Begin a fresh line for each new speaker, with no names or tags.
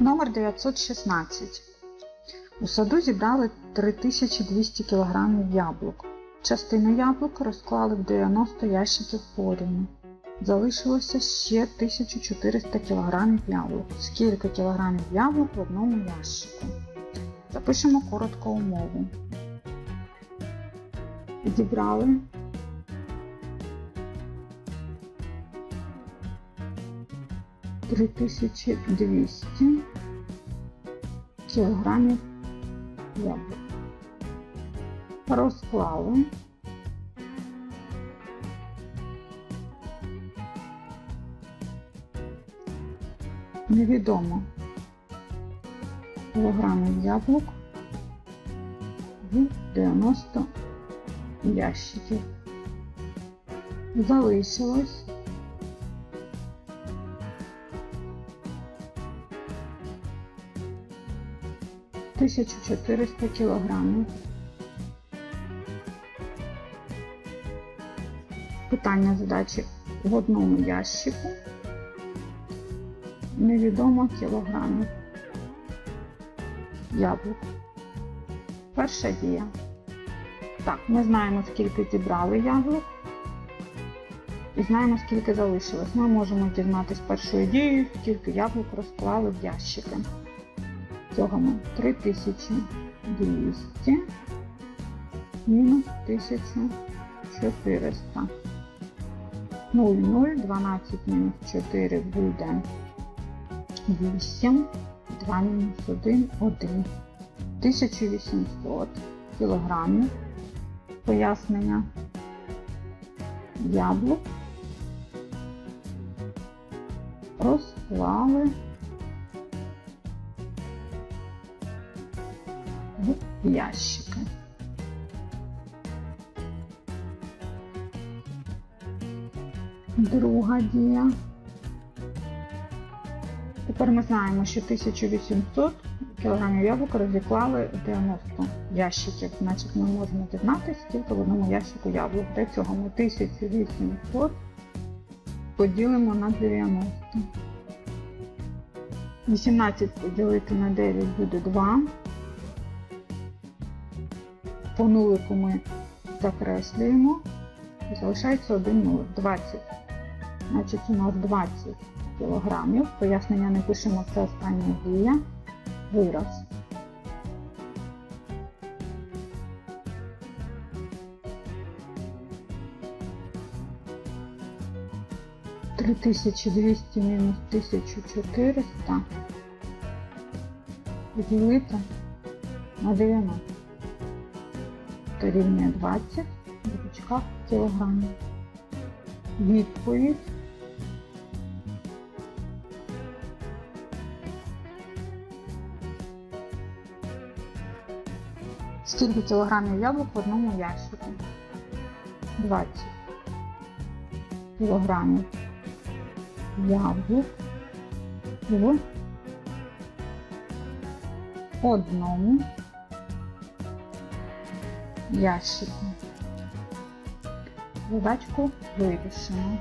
Номер 916. У саду зібрали 3200 кг яблук. Частину яблук розклали в 90 ящиків порівну. Залишилося ще 1400 кг яблук. Скільки кілограмів яблук в одному ящику? Запишемо коротко умову. Зібрали 3200 кілограмів яблук. Розклали. Невідомо кілограмів яблук в 90 ящиків. Залишилось тисячу чотириста кілограмів. Питання задачі в одному ящику. Невідомо кілограмів яблук. Перша дія. Так, ми знаємо, скільки зібрали яблук. І знаємо, скільки залишилось. Ми можемо дізнатися першою дією, скільки яблук розклали в ящики. Цього ми 3200 мінус 1400. 0, 0, 12 мінус 4 буде 8, 2 мінус 1, 1. 1800 кілограмів. Пояснення яблук розклали в ящики. Друга дія. Тепер ми знаємо, що 1800 кг яблук розіклали 90 ящиків. Значить, ми можемо дізнатися, скільки в одному ящику яблук. Для цього ми 1800 поділимо на 90. 18 поділити на 9 буде 2. По нулику ми закреслюємо. І залишається 1 нулик. 20. Значить, у нас 20 кілограмів. Пояснення не пишемо, це остання дія. Вираз. Три тисячі двісті мінус тисячу чотириста поділити на 90. Дорівнює 20 в кілограмів. Відповідь Скільки кілограмів яблук в одному ящику? 20 кілограмів яблук в одному Yashiki. O Batico Version